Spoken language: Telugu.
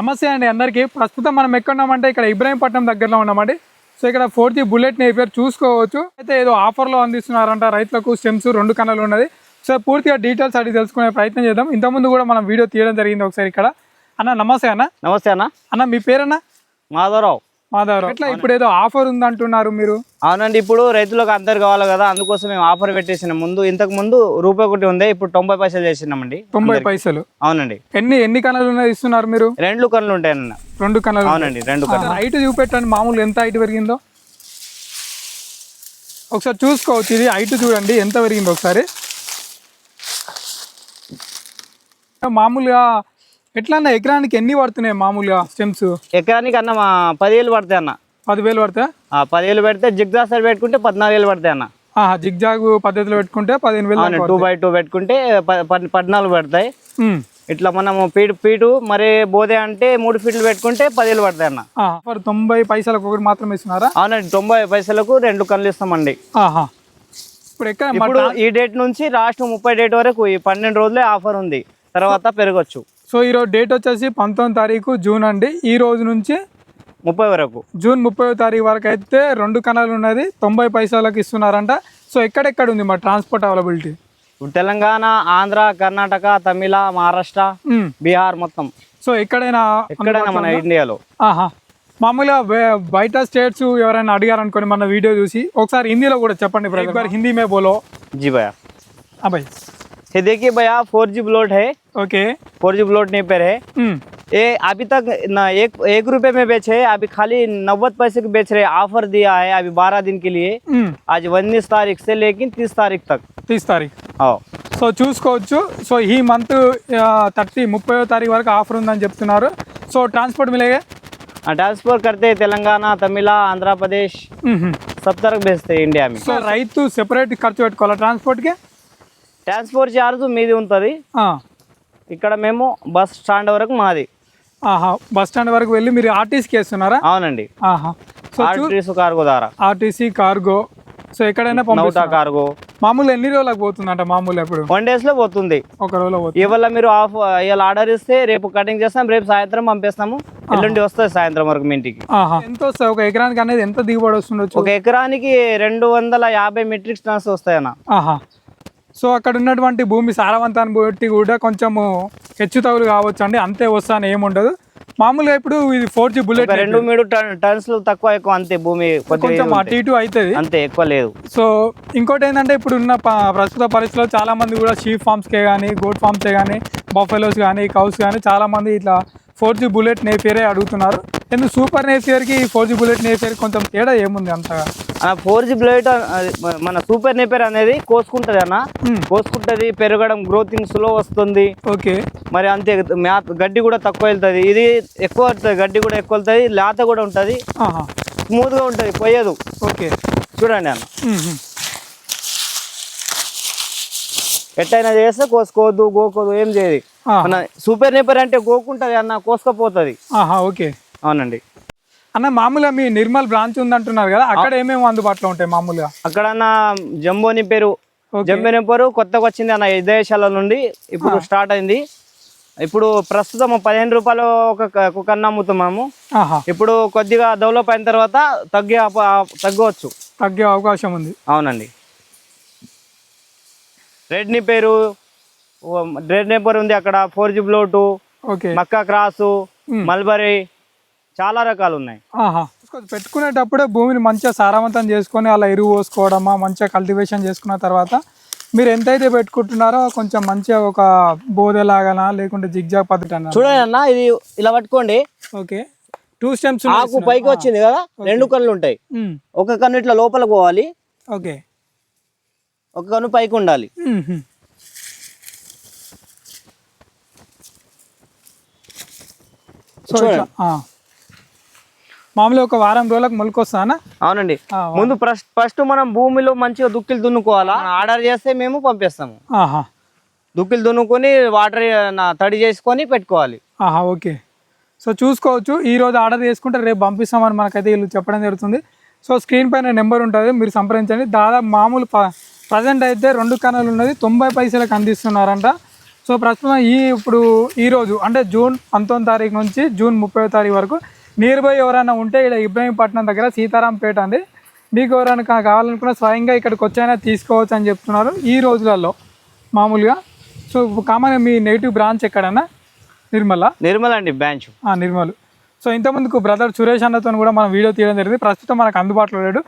నమస్తే అండి అందరికీ. ప్రస్తుతం మనం ఎక్కడ ఉన్నామంటే ఇక్కడ ఇబ్రాహీంపట్నం దగ్గరలో ఉన్నామండి. సో ఇక్కడ ఫోర్ జీ బుల్లెట్ నేపియర్ చూసుకోవచ్చు. అయితే ఏదో ఆఫర్లో అందిస్తున్నారంట రైతులకు స్టెమ్స్ రెండు కన్నలు ఉన్నది. సో పూర్తిగా డీటెయిల్స్ అడిగి తెలుసుకునే ప్రయత్నం చేద్దాం. ఇంతకుముందు కూడా మనం వీడియో తీయడం జరిగింది ఒకసారి ఇక్కడ. అన్న నమస్తే అన్న. నమస్తే అన్న. అన్న మీ పేరన్న? మాధవరావు. మాధవరావు ఎట్లా ఇప్పుడు ఏదో ఆఫర్ ఉందంటున్నారు మీరు? అవునండి ఇప్పుడు రైతులకు అందరు కావాలి కదా అందుకోసం మేము ఆఫర్ పెట్టేసినాం. ముందు ఇంతకు ముందు రూపాయి ఒకటి ఉంది ఇప్పుడు తొంభై పైసలు చేసినామండి తొంభై పైసలు? అవునండి. ఎన్ని ఎన్ని కన్నలు ఇస్తున్నారు మీరు? రెండు కన్నులు ఉంటాయన్న. రెండు కన్నలు అవునండి రెండు కన్నులు. హైట్ చూపెట్టండి మామూలు ఎంత హైట్ పెరిగిందో. ఒకసారి చూసుకోవచ్చు ఇది హైట్ చూడండి ఎంత పెరిగిందో ఒకసారి. మామూలుగా ఎట్లా అన్న ఎకరానికి ఎన్ని పడుతున్నాయి మామూలుగా స్టెమ్స్? ఎకరానికి అన్న మా పదివేలు పడతాయి అన్న. పదివేలు పడతా ఆ, పదివేలు పెడితే జిగ్జాసర్ పెట్టుకుంటే పద్నాలుగు వేలు పడతాయి అన్న. జిగ్జాగ్ పద్ధతిలో పెట్టుకుంటే పదిహేను వేలు టూ బై టూ పెట్టుకుంటే పద్నాలుగు పడతాయి. ఇట్లా మనము పీటు పీటు మరి బోదే అంటే మూడు ఫీట్లు పెట్టుకుంటే పదివేలు పడతాయి అన్న. ఆ, మరి తొంభై పైసలకు ఒకటి మాత్రం ఇస్తున్నారా? అవునండి తొంభై పైసలకు రెండు కన్నులు ఇస్తామండి. ఇప్పుడు ఎక్కడ ఇప్పుడు ఈ డేట్ నుంచి లాస్ట్ ముప్పై డేట్ వరకు ఈ పన్నెండు రోజులే ఆఫర్ ఉంది. తర్వాత పెరగచ్చు. సో ఈరోజు డేట్ వచ్చేసి పంతొమ్మిది తారీఖు జూన్ అండి ఈ రోజు నుంచి ముప్పై వరకు జూన్ ముప్పై తారీఖు వరకు అయితే రెండు కణాలు ఉన్నది తొంభై పైసలకు ఇస్తున్నారంట సో ఎక్కడెక్కడ ఉంది మా ట్రాన్స్పోర్ట్ అవైలబిలిటీ ఇప్పుడు తెలంగాణ ఆంధ్ర కర్ణాటక తమిళ మహారాష్ట్ర బీహార్ మొత్తం సో ఎక్కడైనా ఎక్కడైనా మన ఇండియాలో ఆహా మామూలుగా బే- బయట స్టేట్స్ ఎవరైనా అడిగారు అనుకోని మన వీడియో చూసి ఒకసారి హిందీలో కూడా చెప్పండి బ్రదర్ బార్ హిందీ మే బోలో जी भैया అబ్బాయి ये देखिए भैया फोर जी ब्लोट है ఓకే फोर जी ब्लोट नहीं पर है ये अभी तक ना एक एक रुपए में बेचे है अभी खाली नब्बे पैसे के बेच रहे ऑफर दिया है अभी बारह दिन के लिए आज उन्नीस तारीख से लेकिन तीस तारीख तक తీస్ తారీఖు आओ సో చూసుకోవచ్చు సో ఈ మంత్ థర్టీ ముప్పై తారీఖు వరకు ఆఫర్ ఉందని చెప్తున్నారు సో ట్రాన్స్పోర్ట్ మిలేగే ट्रांसफर करते हैं तेलंगाना तमिला आंध्र प्रदेश सब तरफ भेजते हैं इंडिया में సో రైతు సెపరేట్ ఖర్చు పెట్టుకోవాలా ట్రాన్స్పోర్ట్కి ట్రాన్స్పోర్ట్ ఛార్జ్ మీది ఉంటుంది ఇక్కడ మేము బస్ స్టాండ్ వరకు మాది. ఆహా బస్ స్టాండ్ వరకు వెళ్ళి మీరు ఆర్టీసీకి వేస్తున్నారా? అవునండి. ఆహా. సో ఆర్టీసీ కార్గో ద్వారా. RTC cargo. సో ఎక్కడైనా నౌటా కార్గో. మామూలు ఎన్ని రోజులకు పోతుందంట మామూలు ఎప్పుడు? వన్ డేస్లో పోతుంది. ఒక రోజులో పోతుంది. ఇవాళ మీరు ఆఫ్ ఇవాళ ఆర్డర్ ఇస్తే రేపు కటింగ్ చేస్తాం రేపు సాయంత్రం పంపిస్తాము. ఎల్లుండి వస్తుంది సాయంత్రం వరకు మీ ఇంటికి. ఎంత వస్తుంది ఒక ఎకరానికి అనేది ఎంత దిగుబడి వస్తుండొచ్చు? ఒక ఎకరానికి రెండు వందల యాభై మెట్రిక్ టన్స్ వస్తాయన్న. సో అక్కడ ఉన్నటువంటి భూమి సారవంతాన్ని బట్టి కూడా కొంచెము హెచ్చు తగులు కావచ్చు అండి అంతే వస్తాను ఏముండదు. మామూలుగా ఇప్పుడు ఇది ఫోర్ జీ బుల్లెట్ రెండు మూడు టన్ టన్స్ తక్కువ ఎక్కువ అంతే భూమి కొంచెం అటు ఇటు అవుతుంది. అంతే ఎక్కువ లేదు. సో ఇంకోటి ఏంటంటే ఇప్పుడు ఉన్న ప్రస్తుత పరిస్థితిలో చాలా మంది కూడా షీప్ ఫార్మ్స్కే కానీ గోట్ ఫార్మ్సే కానీ బఫెలోస్ కానీ కౌస్ కానీ చాలా మంది ఇట్లా ఫోర్ జీ బుల్లెట్ నేఫియరే అడుగుతున్నారు. ఎందుకు సూపర్ నేఫియర్కి ఫోర్ జీ బుల్లెట్ నేఫియర్ కొంచెం తేడా ఏముంది అంతగా? ఫోర్ జీ బ్లేడ్ మన సూపర్ నేపర్ అనేది కోసుకుంటది అన్న. కోసుకుంటది పెరగడం గ్రోతింగ్ స్లో వస్తుంది. ఓకే. మరి అంతే మ్యాథ్ గడ్డి కూడా తక్కువ వెళ్తుంది. ఇది ఎక్కువ గడ్డి కూడా ఎక్కువ వెళ్తుంది లేత కూడా ఉంటుంది. ఆహా. స్మూత్గా ఉంటుంది పోయేదు ఓకే. చూడండి అన్న. ఎట్టయినా చేస్తే కోసుకోవద్దు గోకోదు ఏం చేయదు. మన సూపర్ నేపర్ అంటే గోకుంటది అన్న కోసుకపోతుంది. ఓకే. అవునండి. అన్న మామూలుగా మీ నిర్మల్ బ్రాంచ్ ఉందంటున్నారు కదా అక్కడ ఏమేమి అందుబాటులో ఉంటాయి మామూలుగా? అక్కడ అన్న జంబోని పేరు. జంబోని పేరు కొత్తగా వచ్చింది అన్న విదేశాల నుండి ఇప్పుడు స్టార్ట్ అయింది. ఇప్పుడు ప్రస్తుతం పదిహేను రూపాయలు ఒక క- ఒక కన్ను అమ్ముతున్నాము. ఇప్పుడు కొద్దిగా డెవలప్ అయిన తర్వాత తగ్గే తగ్గవచ్చు. తగ్గే అవకాశం ఉంది. అవునండి. రెడ్ని పేరు రెడ్ని పేరు ఉంది అక్కడ ఫోర్ జీ బ్లోటు మక్కా క్రాసు మల్బరీ చాలా రకాలు ఉన్నాయి పెట్టుకునేటప్పుడే భూమిని మంచిగా సారవంతం చేసుకొని అలా ఎరువు పోసుకోవడమా మంచిగా కల్టివేషన్ చేసుకున్న తర్వాత మీరు ఎంతైతే పెట్టుకుంటున్నారో కొంచెం మంచిగా ఒక బోదెలాగానా లేకుంటే జిగ్జాగ్ పద్ధతి అన్న. చూడండి అన్న ఇది ఇలా పట్టుకోండి. ఓకే. టూ స్టెమ్స్ ఆకు పైకి వచ్చింది కదా రెండు కళ్ళు ఉంటాయి. ఒక కన్ను ఇట్లా లోపలికి పోవాలి. ఓకే. ఒక కన్ను పైకి ఉండాలి. మ్మ్. మామూలుగా ఒక వారం రోజులకు మొలకొస్తానా? అవునండి. ముందు ఫస్ట్ మనం భూమిలో మంచిగా దుక్కిలు దున్నుకోవాలా? ఆర్డర్ చేస్తే మేము పంపిస్తాము. ఆహా. దుక్కిలు దున్నుకొని వాటర్ తడి చేసుకొని పెట్టుకోవాలి. ఆహా ఓకే. సో చూసుకోవచ్చు ఈ రోజు ఆర్డర్ చేసుకుంటే రేపు పంపిస్తామని మనకైతే వీళ్ళు చెప్పడం జరుగుతుంది. సో స్క్రీన్ పైన నెంబర్ ఉంటుంది మీరు సంప్రదించండి. దాదాపు మామూలు ప్రజెంట్ అయితే రెండు కణాలు ఉన్నది తొంభై పైసలకు అందిస్తున్నారంట. సో సో ప్రస్తుతం ఈ ఇప్పుడు ఈ రోజు అంటే జూన్ పంతొమ్మిది తారీఖు నుంచి జూన్ ముప్పై తారీఖు వరకు నియర్ బై ఎవరైనా ఉంటే ఇక్కడ ఇబ్రాహీంపట్నం దగ్గర సీతారాంపేట అండి. మీకు ఎవరైనా కావాలనుకున్న స్వయంగా ఇక్కడికి వచ్చైనా తీసుకోవచ్చు అని చెప్తున్నారు ఈ రోజులలో మామూలుగా. సో కామన్ మీ నెగిటివ్ బ్రాంచ్ ఎక్కడన్నా? నిర్మల? నిర్మల్ అండి బ్రాంచ్. నిర్మల్. సో ఇంతకుముందుకు బ్రదర్ సురేష్ అన్నతో కూడా మనం వీడియో తీయడం జరిగింది. ప్రస్తుతం మనకు అందుబాటులో లేడు.